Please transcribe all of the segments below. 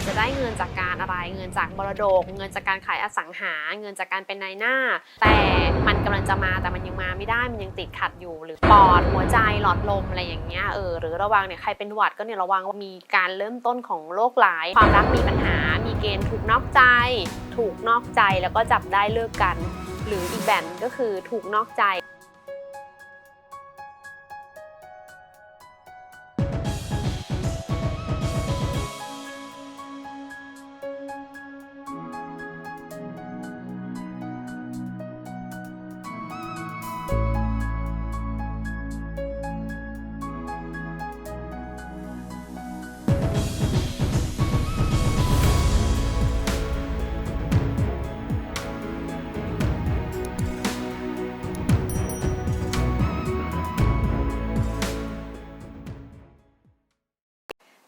อาจจะได้เงินจากการอะไร เงินจากมรดก เงินจากการขายอสังหา เงินจากการเป็นนายหน้า แต่มันกำลังจะมาแต่มันยังมาไม่ได้มันยังติดขัดอยู่ หรือปอดหัวใจหลอดลมอะไรอย่างเงี้ยเออหรือระวังเนี่ยใครเป็นหวัดก็เนี่ยระวังว่ามีการเริ่มต้นของโรคร้าย ความรักมีปัญหา มีเกณฑ์ถูกนอกใจ ถูกนอกใจแล้วก็จับได้เลิกกัน หรืออีกแบบก็คือถูกนอกใจ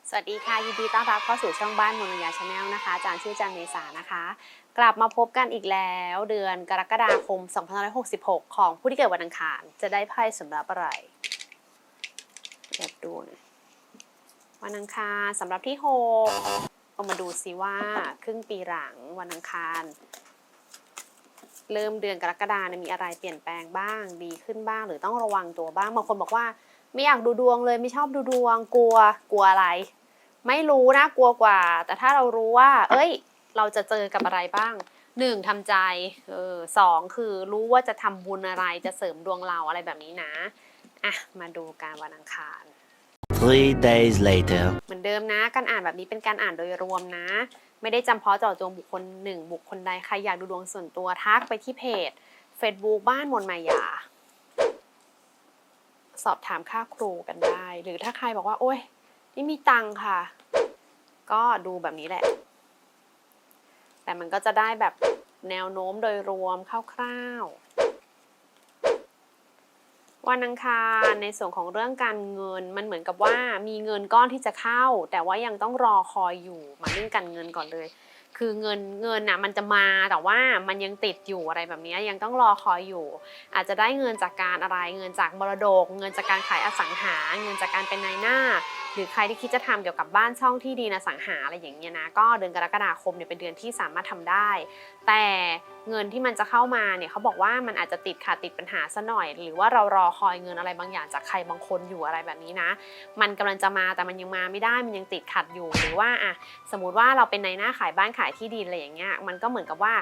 สวัสดีค่ะ ยินดีต้อนรับเข้าสู่ช่องบ้านมนยาชาแนลนะคะอาจารย์ชื่อจันเมษานะคะ กลับมาพบกันอีกแล้วเดือนกรกฎาคม 2566 ของผู้ที่เกิดวันอังคาร จะได้ไพ่สำหรับอะไรเดี๋ยวดูนะวันอังคารสำหรับที่6เอามาดูซิว่าครึ่งปีหลังวันอังคาร เริ่มเดือนกรกฎาเนี่ยมีอะไรเปลี่ยนแปลงบ้าง ดีขึ้นบ้าง หรือต้องระวังตัวบ้างบางคนบอกว่า ไม่อยากดูดวงเลยไม่ชอบดูดวงกลัวกลัวอะไร ไม่รู้นะกลัวกว่า แต่ถ้าเรารู้ว่า เอ้ย เราจะเจอกับอะไรบ้างหนึ่งทำใจเออสองคือรู้ว่าจะทำบุญอะไรจะเสริมดวงเราอะไรแบบนี้นะอะมาดูการวันอังคาร Three days later. เหมือนเดิมนะ การอ่านแบบนี้เป็นการอ่านโดยรวมนะ ไม่ได้จำเพาะเจาะจงบุคคลหนึ่งบุคคลใดใครอยากดูดวงส่วนตัวทักไปที่เพจ Facebook บ้านมนมายา สอบถามค่าครูกันได้ หรือถ้าใครบอกว่า โอ้ยนี่มีตังค่ะ ก็ดูแบบนี้แหละ แต่มันก็จะได้แบบแนวโน้มโดยรวมคร่าวๆ วันอังคารในส่วนของเรื่องการเงินมันเหมือนกับว่ามีเงินก้อนที่จะเข้า แต่ว่ายังต้องรอคอยอยู่มาเรื่องการเงินก่อนเลย คือเงินเงินน่ะมันจะมาแต่ว่ามันยังติดอยู่อะไรแบบนี้ยังต้องรอคอยอยู่ อาจจะได้เงินจากการอะไรเงินจากมรดก เงินจากการขายอสังหา เงินจากการเป็นนายหน้า หรือใครที่คิดจะทำเกี่ยวกับบ้านช่องที่ดีนะสังหาอะไรอย่างเงี้ยนะก็เดือนกรกฎาคมเนี่ยเป็นเดือนที่สามารถทำได้ แต่เงินที่มันจะเข้ามาเนี่ยเขาบอกว่ามันอาจจะติดขัดติดปัญหาซะหน่อย หรือว่าเรารอคอยเงินอะไรบางอย่างจากใครบางคนอยู่อะไรแบบนี้นะ มันกำลังจะมาแต่มันยังมาไม่ได้มันยังติดขัดอยู่หรือว่าอะสมมติว่าเราเป็นนายหน้าขายบ้านขายที่ดินอะไรอย่างเงี้ยมันก็เหมือนกับว่า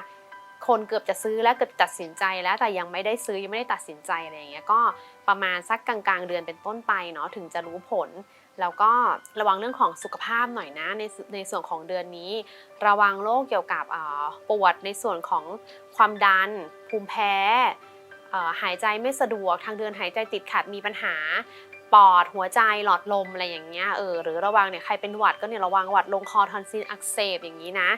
คนเกือบจะซื้อแล้วเกือบตัดสินใจแล้วแต่ยังไม่ได้ซื้อยังไม่ได้ตัดสินใจอะไรอย่างเงี้ยก็ประมาณสักกลางๆ เดือนเป็นต้นไปเนาะถึงจะรู้ผล แล้วก็ระวังเรื่องของสุขภาพหน่อยนะในในส่วนของเดือนนี้ ระวังโรคเกี่ยวกับปวดในส่วนของความดัน ภูมิแพ้หายใจไม่สะดวก ทางเดินหายใจติดขัดมีปัญหา ปอด หัวใจหลอดลมอะไรอย่างเงี้ยเออหรือระวังเนี่ยใครเป็นหวัดก็เนี่ยระวังหวัดลงคอทอนซิลอักเสบอย่างนี้นะ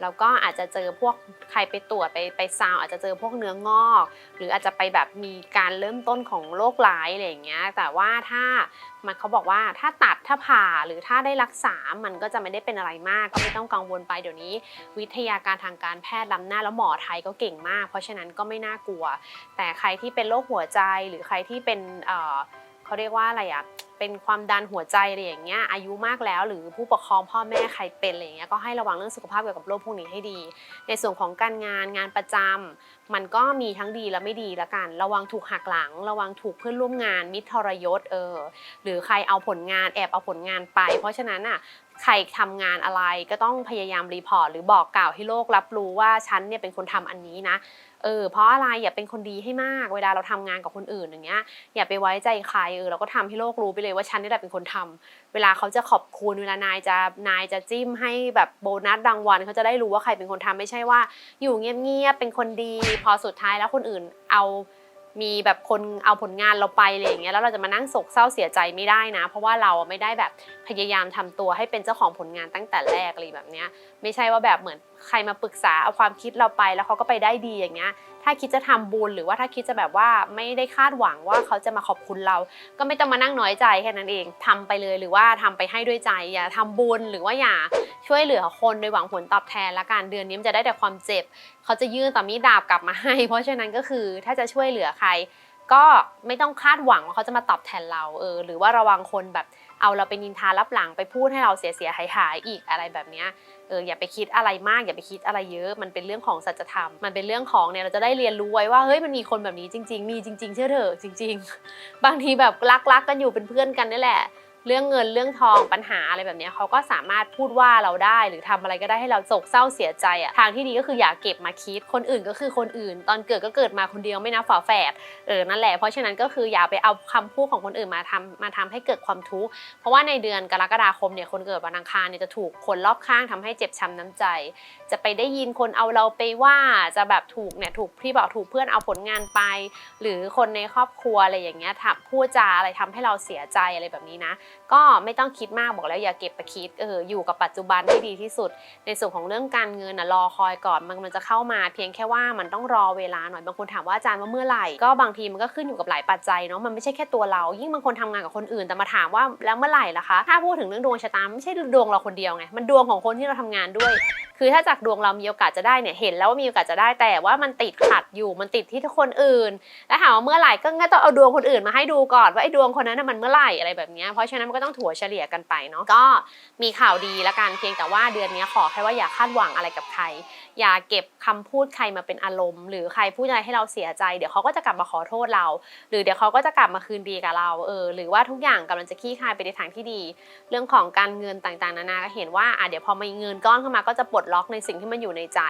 แล้วก็อาจจะเจอพวกใครไปตรวจไปไปซาวอาจจะเจอพวกเนื้องอก หรืออาจจะไปแบบมีการเริ่มต้นของโรคร้ายอะไรอย่างเงี้ยแต่ว่าถ้ามันเขาบอกว่าถ้าตัดถ้าผ่าหรือถ้าได้รักษา มันก็จะไม่ได้เป็นอะไรมากก็ไม่ต้องกังวลไปเดี๋ยวนี้ วิทยาการทางการแพทย์ล้ำหน้าแล้วหมอไทยก็เก่งมาก เพราะฉะนั้นก็ไม่น่ากลัว แต่ใครที่เป็นโรคหัวใจหรือใครที่เป็นเอ่อ เขาเรียกว่าอะไรอะเป็นความดันหัวใจอะไรอย่างเงี้ยอายุมากแล้ว หรือผู้ปกครองพ่อแม่ใครเป็นอะไรอย่างเงี้ยก็ให้ระวังเรื่องสุขภาพเกี่ยวกับโรคพวกนี้ให้ดี ในส่วนของการงานงานประจำมันก็มีทั้งดีและไม่ดีละกัน ระวังถูกหักหลัง ระวังถูกเพื่อนร่วมงานมิตรทรยศเออหรือใครเอาผลงานแอบเอาผลงานไป เพราะฉะนั้นอะ ใครทำงานอะไรก็ต้องพยายามรีพอร์ตหรือบอกกล่าวให้โลกรับรู้ว่าฉันเนี่ยเป็นคนทำอันนี้นะเออเพราะอะไรอย่าเป็นคนดีให้มาก เวลาเราทำงานกับคนอื่นอย่างเงี้ยอย่าไปไว้ใจใครเออเราก็ทำให้โลกรู้ไปเลยว่าฉันนี่แหละเป็นคนทำเวลาเขาจะขอบคุณเวลานายจะนายจะจิ้มให้แบบโบนัสรางวัลเขาจะได้รู้ว่าใครเป็นคนทำไม่ใช่ว่า อยู่เงียบๆเป็นคนดี พอสุดท้ายแล้วคนอื่นเอา มีแบบคนเอาผลงานเราไปอะไรอย่างเงี้ยแล้วเราจะมานั่งโศกเศร้าเสียใจไม่ได้นะ เพราะว่าเราไม่ได้แบบพยายามทำตัวให้เป็นเจ้าของผลงานตั้งแต่แรกอะไรแบบเนี้ยไม่ใช่ว่าแบบเหมือนใครมาปรึกษาเอาความคิดเราไปแล้วเขาก็ไปได้ดีอย่างเงี้ย ถ้าคิดจะทำบุญหรือว่าถ้าคิดจะแบบว่าไม่ได้คาดหวังว่าเขาจะมาขอบคุณเรา ก็ไม่ต้องมานั่งน้อยใจแค่นั้นเองทำไปเลยหรือว่าทำไปให้ด้วยใจ อย่าทำบุญหรือว่าอย่าช่วยเหลือคนโดยหวังผลตอบแทนละกันเดือนนี้มันจะได้แต่ความเจ็บ เขาจะยื่นต่อมีดาบกลับมาให้ เพราะฉะนั้นก็คือถ้าจะช่วยเหลือใคร ก็ไม่ต้องคาดหวังว่าเขาจะมาตอบแทนเราเออหรือว่าระวังคนแบบเอาเราไปนินทารับหลังไปพูดให้เราเสียเสียหายหายอีกอะไรแบบนี้ อออย่าไปคิดอะไรมากอย่าไปคิดอะไรเยอะ มันเป็นเรื่องของสัจธรรม มันเป็นเรื่องของเนี่ยเราจะได้เรียนรู้ไว้ว่าเฮ้ยมันมีคนแบบนี้จริง ๆ มีจริง ๆ เชื่อเถอะจริง ๆ บางทีแบบรักๆกันอยู่เป็นเพื่อนกันนี่แหละ เรื่องเงินเรื่องทองปัญหาอะไรแบบนี้เขาก็สามารถพูดว่าเราได้ หรือทำอะไรก็ได้ให้เราโศกเศร้าเสียใจอะทางที่ดีก็คืออย่าเก็บมาคิดคนอื่นก็คือคนอื่น ตอนเกิดก็เกิดมาคนเดียวไม่นับฝาแฝดเออนั่นแหละเพราะฉะนั้นก็คืออย่าไปเอาคำพูดของคนอื่นมาทำมาทำให้เกิดความทุกข์เพราะว่าในเดือนกรกฎาคมเนี่ยคนเกิดวันอังคารเนี่ยจะถูกคนรอบข้างทำให้เจ็บช้ำน้ำใจ จะไปได้ยินคนเอาเราไปว่าจะแบบถูกเนี่ยถูกพี่บอกถูกเพื่อนเอาผลงานไป หรือคนในครอบครัวอะไรอย่างเงี้ยทำพูดจาอะไรทำให้เราเสียใจอะไรแบบนี้นะก็ไม่ต้องคิดมากบอกแล้วอย่าเก็บไปคิดเอออยู่กับปัจจุบันให้ดีที่สุด ในส่วนของเรื่องการเงินนะรอคอยก่อนมันมันจะเข้ามา เพียงแค่ว่ามันต้องรอเวลาหน่อยบางคนถามว่าอาจารย์ว่าเมื่อไหร่ก็บางทีมันก็ขึ้นอยู่กับหลายปัจจัยเนาะมันไม่ใช่แค่ตัวเรา ยิ่งบางคนทำงานกับคนอื่นแต่มาถามว่าแล้วเมื่อไหร่ล่ะคะถ้าพูดถึงเรื่องดวงชะตาไม่ใช่ดวงเราคนเดียวไงมันดวงของคนที่เราทำงานด้วย คือถ้าจากดวงเรามีโอกาสจะได้เนี่ยเห็นแล้วว่ามีโอกาสจะได้แต่ว่ามันติดขัดอยู่มันติดที่คนอื่น แล้วถามว่าเมื่อไหร่ก็งั้นต้องเอาดวงคนอื่นมาให้ดูก่อนว่าไอ้ดวงคนนั้นมันเมื่อไหร่อะไรแบบนี้เพราะฉะนั้นมันก็ต้องถั่วเฉลี่ยกันไปเนาะก็มีข่าวดีละกันเพียงแต่ว่าเดือนนี้ขอแค่ว่าอย่าคาดหวังอะไรกับใคร อย่าเก็บคำพูดใครมาเป็นอารมณ์ หรือใครพูดอะไรให้เราเสียใจเดี๋ยวเขาก็จะกลับมาขอโทษเรา หรือเดี๋ยวเขาก็จะกลับมาคืนดีกับเราเออหรือว่าทุกอย่างกำลังจะคลี่คายไปในทางที่ดี เรื่องของการเงินต่างๆ นานาก็เห็นว่าอะเดี๋ยวพอมีเงินก้อนเข้ามาก็จะปลดล็อกในสิ่งที่มันอยู่ในใจ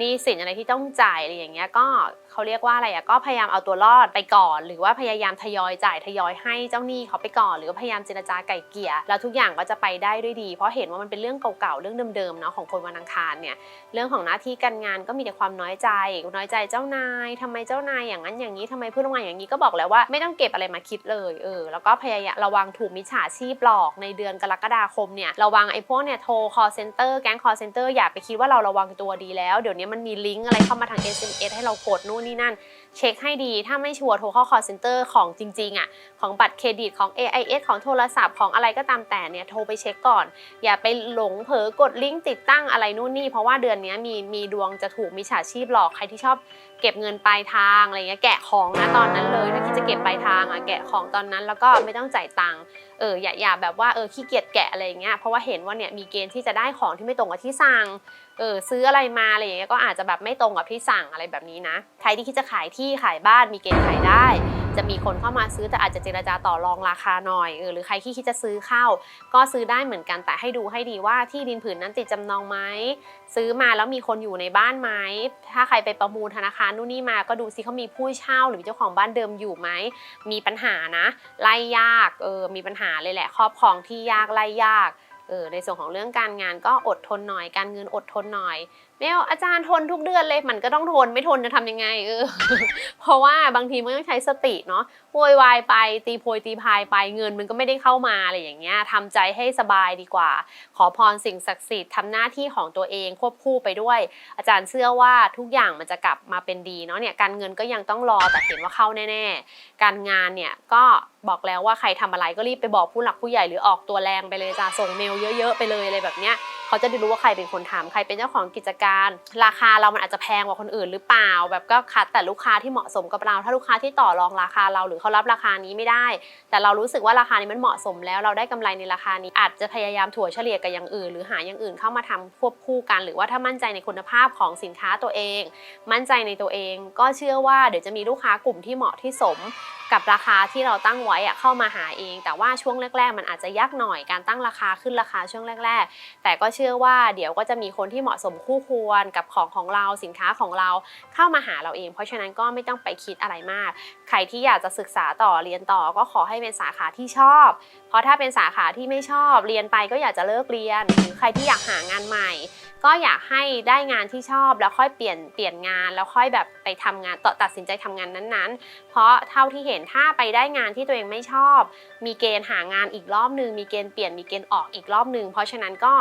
นี่สินอะไรที่ต้องจ่ายอะไรอย่างเงี้ยก็เขาเรียกว่าอะไรอะก็พยายามเอาตัวรอดไปก่อน หรือว่าพยายามทยอยจ่ายทยอยให้เจ้าหนี้เขาไปก่อน หรือพยายามเจรจาไก่เกลี่ยแล้วทุกอย่างก็จะไปได้ด้วยดี เพราะเห็นว่ามันเป็นเรื่องเก่าๆเรื่องเดิมๆเนาะของคนวันอังคารเนี่ยเรื่องของหน้าที่การงานก็มีแต่ความน้อยใจ น้อยใจเจ้านายทำไมเจ้านายอย่างนั้นอย่างนี้ทำไมเพื่อนร่วมงานอย่างนี้ก็บอกแล้วว่าไม่ต้องเก็บอะไรมาคิดเลยเออแล้วก็พยายามระวังถูกมิจฉาชีพหลอกในเดือนกรกฎาคมเนี่ยระวังไอ้พวกเนี่ยโทร call center แก๊ง call center อย่าไปคิดว่าเราระวังตัวดีแล้วเดี๋ยวนี้มันมีลิงก์อะไรเข้ามาทาง SMS ให้เรากดนู่นนี่นั่น เช็คให้ดีถ้าไม่ชัวร์โทรเข้า call center ของจริงๆอะของบัตรเครดิตของ AIS ของโทรศัพท์ของอะไรก็ตามแต่เนี่ยโทรไปเช็คก่อน อย่าไปหลงเผลอกดลิงก์ติดตั้งอะไรนู่นนี่ เพราะว่าเดือนนี้มีมีดวงจะถูกมิจฉาชีพหลอกใครที่ชอบเก็บเงินปลายทางอะไรเงี้ยแกะของนะตอนนั้นเลยถ้าคิดจะเก็บปลายทางอะแกะของตอนนั้นแล้วก็ไม่ต้องจ่ายตังค์เอออย่าอย่าแบบว่าเออขี้เกียจแกะอะไรเงี้ยเพราะว่าเห็นว่าเนี่ยมีเกณฑ์ที่จะได้ของที่ไม่ตรงกับที่สั่งเออซื้ออะไรมาอะไรอย่างเงี้ยก็อาจจะแบบไม่ตรงกับที่สั่งอะไรแบบนี้นะใครที่คิดจะขายที่ขายบ้านมีเกณฑ์ขายได้ จะมีคนเข้ามาซื้อแต่อาจจะเจรจาต่อรองราคาหน่อยเออหรือใครที่คิดจะซื้อเข้า ก็ซื้อได้เหมือนกันแต่ให้ดูให้ดีว่าที่ดินผืนนั้นติดจำนองไหมซื้อมาแล้วมีคนอยู่ในบ้านไหมถ้าใครไปประมูลธนาคารนู่นนี่มาก็ดูซิเขามีผู้เช่าหรือเจ้าของบ้านเดิมอยู่ไหมมีปัญหานะไล่ยากเออมีปัญหาเลยแหละครอบครองที่ยากไล่ยาก เออในส่วนของเรื่องการงานก็อดทนหน่อย การเงินอดทนหน่อยแมวอาจารย์ทนทุกเดือนเลยมันก็ต้องทนไม่ทนจะทำยังไงเออเพราะว่าบางทีมันต้องใช้สติเนาะโวยวายไปตีโพยตีพายไปเงินมันก็ไม่ได้เข้ามาอะไรอย่างเงี้ยทำใจให้สบายดีกว่า ขอพรสิ่งศักดิ์สิทธิ์ทำหน้าที่ของตัวเองควบคู่ไปด้วย อาจารย์เชื่อว่าทุกอย่างมันจะกลับมาเป็นดีเนาะเนี่ยการเงินก็ยังต้องรอแต่เห็นว่าเข้าแน่ ๆ การงานเนี่ยก็บอกแล้วว่าใครทำอะไรก็รีบไปบอกผู้หลักผู้ใหญ่หรือออกตัวแรงไปเลยจ้าส่งเมลเยอะ ๆ ไปเลยอะไรแบบเนี้ยเขาจะได้รู้ว่าใครเป็นคนทำใครเป็นเจ้าของกิจการ ราคาเรามันอาจจะแพงกว่าคนอื่นหรือเปล่า แบบก็คัดแต่ลูกค้าที่เหมาะสมกับเรา ถ้าลูกค้าที่ต่อรองราคาเราหรือเขารับราคานี้ไม่ได้ แต่เรารู้สึกว่าราคานี้มันเหมาะสมแล้วเราได้กำไรในราคานี้ อาจจะพยายามถั่วเฉลี่ยกับอย่างอื่น หรือหาอย่างอื่นเข้ามาทำควบคู่กัน หรือว่าถ้ามั่นใจในคุณภาพของสินค้าตัวเอง มั่นใจในตัวเอง ก็เชื่อว่าเดี๋ยวจะมีลูกค้ากลุ่มที่เหมาะที่สมกับราคาที่เราตั้งไว้อะเข้ามาหาเอง แต่ว่าช่วงแรก ๆ มันอาจจะยากหน่อยการตั้งราคาขึ้นราคาช่วงแรก ๆ แต่ก็เชื่อว่าเดี๋ยวก็จะมีคนที่เหมาะสมคู่ควรกับของของเราสินค้าของเราเข้ามาหาเราเอง เพราะฉะนั้นก็ไม่ต้องไปคิดอะไรมาก ใครที่อยากจะศึกษาต่อเรียนต่อก็ขอให้เป็นสาขาที่ชอบ เพราะถ้าเป็นสาขาที่ไม่ชอบเรียนไปก็อยากจะเลิกเรียน หรือใครที่อยากหางานใหม่ ก็อยากให้ได้งานที่ชอบแล้วค่อยเปลี่ยนเปลี่ยนงานแล้วค่อยแบบไปทำงานต่อตัดสินใจทำงานนั้นๆ เพราะเท่าที่เห็นถ้าไปได้งานที่ตัวเองไม่ชอบ มีเกณฑ์หางานอีกรอบหนึ่งมีเกณฑ์เปลี่ยนมีเกณฑ์ออกอีกรอบหนึ่งเพราะฉะนั้นก็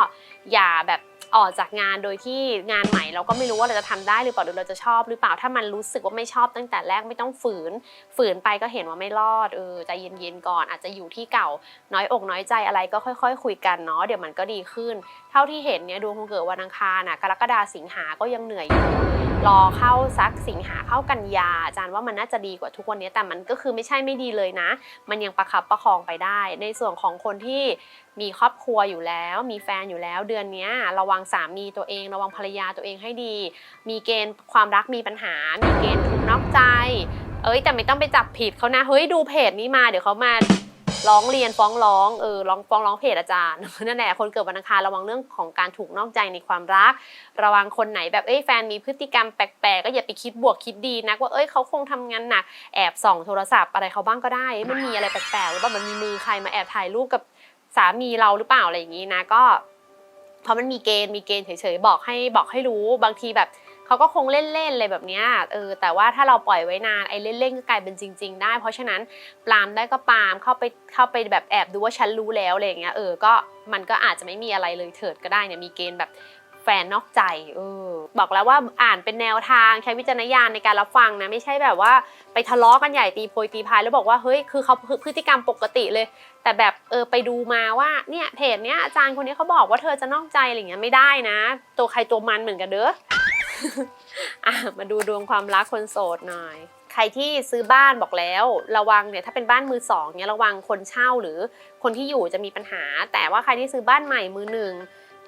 อย่าแบบออกจากงานโดยที่งานใหม่เราก็ไม่รู้ว่าเราจะทำได้หรือเปล่าหรือเราจะชอบหรือเปล่าถ้ามันรู้สึกว่าไม่ชอบตั้งแต่แรกไม่ต้องฝืน ฝืนไปก็เห็นว่าไม่รอดเออใจเย็นๆก่อนอาจจะอยู่ที่เก่าน้อยอกน้อยใจอะไรก็ค่อย ๆ คุยกันเนาะเดี๋ยวมันก็ดีขึ้น ท่าที่เห็นเนี่ยดวงคนเกิดวันอังคารน่ะกรกฎาสิงหาก็ยังเหนื่อยอยู่รอเข้าสักสิงหาเข้ากันยา อาจารย์ว่ามันน่าจะดีกว่าทุกวันนี้แต่มันก็คือไม่ใช่ไม่ดีเลยนะ มันยังประคับประคองไปได้ ในส่วนของคนที่มีครอบครัวอยู่แล้ว มีแฟนอยู่แล้ว เดือนนี้ระวังสามีตัวเอง ระวังภรรยาตัวเองให้ดี มีเกณฑ์ความรักมีปัญหา มีเกณฑ์ถูกนอกใจ เอ้ยแต่ไม่ต้องไปจับผิดเขานะเฮ้ยดูเพจนี้มาเดี๋ยวเขามา ร้องเรียนฟ้องร้องเออร้องฟ้องร้องเพจอาจารย์นั่นแหละคนเกิดวันอังคารระวังเรื่องของการถูกนอกใจในความรัก ระวังคนไหนแบบเอ้ยแฟนมีพฤติกรรมแปลกๆก็อย่าไปคิดบวกคิดดีนะว่าเอ้ยเขาคงทำงานหนักแอบส่องโทรศัพท์อะไรเขาบ้างก็ได้มันมีอะไรแปลกๆหรือว่ามันมีมือใครมาแอบถ่ายรูปกับสามีเราหรือเปล่าอะไรอย่างนี้นะก็เพราะมันมีเกณฑ์มีเกณฑ์เฉยๆบอกให้บอกให้รู้บางทีแบบ เขาก็คงเล่นๆเลยแบบเนี้ยเออแต่ว่าถ้าเราปล่อยไว้นานไอ้เล่นๆก็กลายเป็นจริง ๆ ได้ เพราะฉะนั้นปรามได้ก็ปรามเข้าไปเข้าไปแบบแอบดูว่าฉันรู้แล้วอะไรอย่างเงี้ยเออก็มันก็อาจจะไม่มีอะไรเลยเถิดก็ได้เนี่ยมีเกณฑ์แบบแฟนนอกใจเออบอกแล้วว่าอ่านเป็นแนวทางใช้วิจารณญาณในการรับฟังนะไม่ใช่แบบว่าไปทะเลาะกันใหญ่ตีโพยตีพายแล้วบอกว่าเฮ้ยคือเขาพฤติกรรมปกติเลย แต่แบบเออไปดูมาว่าเนี่ยเพจเนี้ยอาจารย์คนนี้เขาบอกว่าเธอจะนอกใจอะไรเงี้ยไม่ได้นะ ตัวใครตัวมันเหมือนกันเด้อ อะมาดูดวงความรักคนโสดหน่อย ใครที่ซื้อบ้านบอกแล้ว ระวังเนี่ยถ้าเป็นบ้านมือสองเนี่ยระวังคนเช่าหรือคนที่อยู่จะมีปัญหา แต่ว่าใครที่ซื้อบ้านใหม่มือหนึ่ง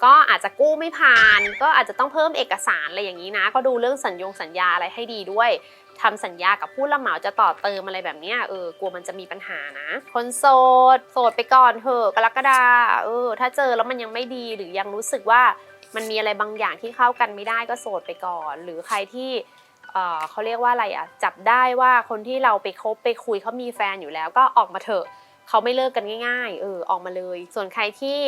ก็อาจจะกู้ไม่ผ่าน ก็อาจจะต้องเพิ่มเอกสารอะไรอย่างนี้นะ ก็ดูเรื่องสัญญงสัญญาอะไรให้ดีด้วยทำสัญญากับผู้รับเหมาจะต่อเติมอะไรแบบนี้เออกลัวมันจะมีปัญหานะ คนโสด โสดไปก่อนเถอะกรกฎาเออ ถ้าเจอแล้วมันยังไม่ดีหรือยังรู้สึกว่า มันมีอะไรบางอย่างที่เข้ากันไม่ได้ก็โสดไปก่อน หรือใครที่เอ่อเขาเรียกว่าอะไรอะจับได้ว่าคนที่เราไปคบไปคุยเขามีแฟนอยู่แล้วก็ออกมาเถอะเขาไม่เลิกกันง่าย ๆ เออออกมาเลย ส่วนใครที่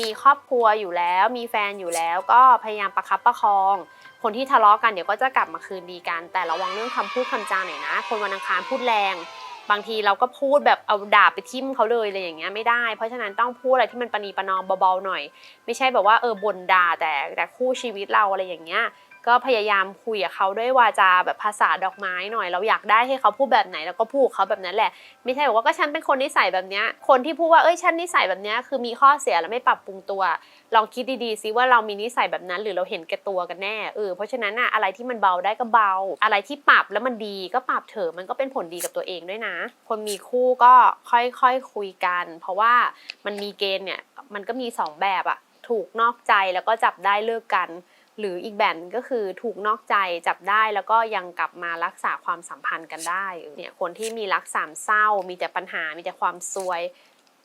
มีครอบครัวอยู่แล้ว มีแฟนอยู่แล้วก็พยายามประคับประคอง คนที่ทะเลาะกันเดี๋ยวก็จะกลับมาคืนดีกัน แต่ระวังเรื่องคำพูดคำจาหน่อยนะ คนวันอังคารพูดแรง บางทีเราก็พูดแบบเอาดาบไปทิ่มเขาเลยอะไรอย่างเงี้ยไม่ได้ เพราะฉะนั้นต้องพูดอะไรที่มันประนีประนอมเบาๆหน่อย ไม่ใช่แบบว่าเออบ่นด่าแต่แต่คู่ชีวิตเราอะไรอย่างเงี้ย ก็พยายามคุยกับเขาด้วยวาจาแบบภาษาดอกไม้หน่อย เราอยากได้ให้เขาพูดแบบไหนแล้วก็พูดเขาแบบนั้นแหละ ไม่ใช่บอกว่าก็ฉันเป็นคนนิสัยแบบเนี้ยคนที่พูดว่าเอ้ยฉันนิสัยแบบเนี้ยคือมีข้อเสียแล้วไม่ปรับปรุงตัว ลองคิดดีๆซิว่าเรามีนิสัยแบบนั้น หรือเราเห็นแก่ตัวกันแน่เออเพราะฉะนั้นอะอะไรที่มันเบาได้ก็เบา อะไรที่ปรับแล้วมันดีก็ปรับเถอะมันก็เป็นผลดีกับตัวเองด้วยนะ คนมีคู่ก็ค่อยๆคคุยกัน เพราะว่ามันมีเกณฑ์เนี่ยมันก็มีสองแบบอะถูกนอกใจแล้วก็จับได้เลิกกัน หรืออีกแบบนึงก็คือถูกนอกใจจับได้แล้วก็ยังกลับมารักษาความสัมพันธ์กันได้เนี่ยคนที่มีรักสามเศร้า มีแต่ปัญหา มีแต่ความซวย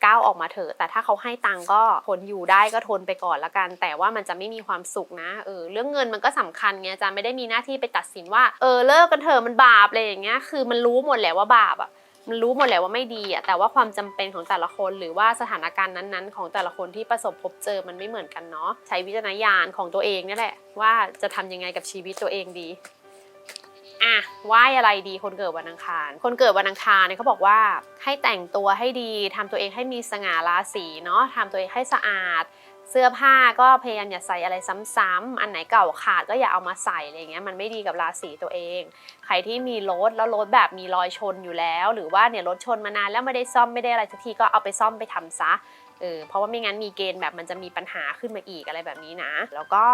ก้าวออกมาเถอะ แต่ถ้าเขาให้ตังก็ทนอยู่ได้ก็ทนไปก่อนละกัน แต่ว่ามันจะไม่มีความสุขนะ เออ เรื่องเงินมันก็สำคัญไงอาจารย์ไม่ได้มีหน้าที่ไปตัดสินว่า เออ เลิกกันเถอะมันบาปอะไรอย่างเงี้ย คือมันรู้หมดแหละว่าบาปอะ รู้หมดแหละว่าไม่ดีอะแต่ว่าความจำเป็นของแต่ละคนหรือว่าสถานการณ์นั้นๆ ของแต่ละคนที่ประสบพบเจอมันไม่เหมือนกันเนาะใช้วิจารณญาณของตัวเองนี่แหละ ว่าจะทำยังไงกับชีวิตตัวเองดีอะไหว้อะไรดีคนเกิดวันอังคาร คนเกิดวันอังคารเนี่ยเขาบอกว่าให้แต่งตัวให้ดีทำตัวเองให้มีสง่าราศีเนาะทำตัวเองให้สะอาด เสื้อผ้าก็พยายามอย่าใส่อะไรซ้ำๆอันไหนเก่าขาดก็อย่าเอามาใส่อะไรเงี้ยมันไม่ดีกับราศีตัวเอง ใครที่มีรถแล้วรถแบบมีรอยชนอยู่แล้ว หรือว่าเนี่ยรถชนมานานแล้วไม่ได้ซ่อมไม่ได้อะไรสักทีก็เอาไปซ่อมไปทำซะเออเพราะว่าไม่งั้นมีเกณฑ์แบบมันจะมีปัญหาขึ้นมาอีกอะไรแบบนี้นะ แล้วก็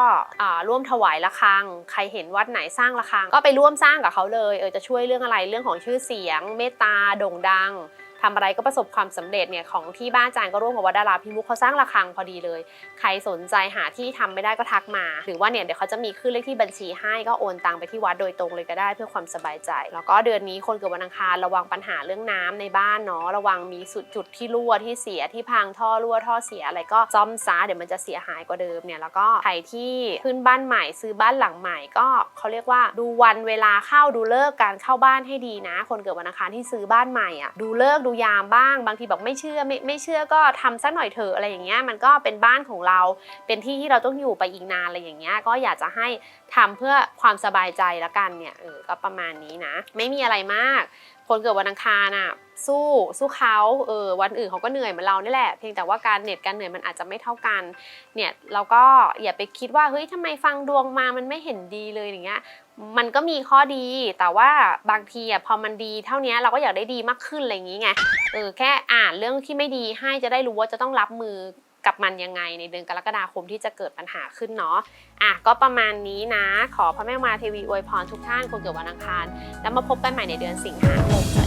ร่วมถวายระฆัง ใครเห็นวัดไหนสร้างระฆัง ก็ไปร่วมสร้างกับเขาเลยเออจะช่วยเรื่องอะไรเรื่องของชื่อเสียง เมตตาโด่งดัง ทำอะไรก็ประสบความสำเร็จเนี่ยของที่บ้านอาจารย์ก็ร่วมกับวัดดาราพิมุขเขาสร้างระฆังพอดีเลย ใครสนใจหาที่ทำไม่ได้ก็ทักมา หรือว่าเนี่ยเดี๋ยวเขาจะมีขึ้นเลขที่บัญชีให้ก็โอนตังไปที่วัดโดยตรงเลยก็ได้เพื่อความสบายใจ แล้วก็เดือนนี้คนเกิดวันอังคารระวังปัญหาเรื่องน้ำในบ้านเนาะระวังมีสุดจุดที่รั่วที่เสียที่พังท่อรั่วท่อเสียอะไรก็ซ่อมซะเดี๋ยวมันจะเสียหายกว่าเดิมเนี่ยแล้วก็ใครที่ขึ้นบ้านใหม่ซื้อบ้านหลังใหม่ก็เขาเรียกว่าดูวันเวลาเข้าดูเลิกการเข้าบ้านให้ดีนะ คนเกิดวันอังคารที่ซื้อบ้านใหม่อะดูเลิกดูยามบ้าง บางทีบอกไม่เชื่อไม่ไม่เชื่อก็ทำสักหน่อยเถอะอะไรอย่างเงี้ยมันก็เป็นบ้านของเรา เป็นที่ที่เราต้องอยู่ไปอีกนานอะไรอย่างเงี้ยก็อยากจะให้ทำเพื่อความสบายใจละกันเนี่ยเออก็ประมาณนี้นะ ไม่มีอะไรมาก คนเกิดวันอังคารน่ะสู้สู้เขาเออวันอื่นเขาก็เหนื่อยเหมือนเรานี่แหละเพียงแต่ว่าการเหน็ดการเหนื่อยมันอาจจะไม่เท่ากันเนี่ยเราก็อย่าไปคิดว่าเฮ้ยทำไมฟังดวงมามันไม่เห็นดีเลยอย่างเงี้ย มันก็มีข้อดี แต่ว่าบางทีอะพอมันดีเท่านี้เราก็อยากได้ดีมากขึ้นอะไรอย่างนี้ไงเออแค่อ่านเรื่องที่ไม่ดีให้จะได้รู้ว่าจะต้องรับมือกับมันยังไงในเดือนกรกฎาคมที่จะเกิดปัญหาขึ้นเนาะอะก็ประมาณนี้นะ ขอพระแม่มาเทวีอวยพรทุกท่านคนเกิดวันอังคาร แล้วมาพบกันใหม่ในเดือนสิงหาคม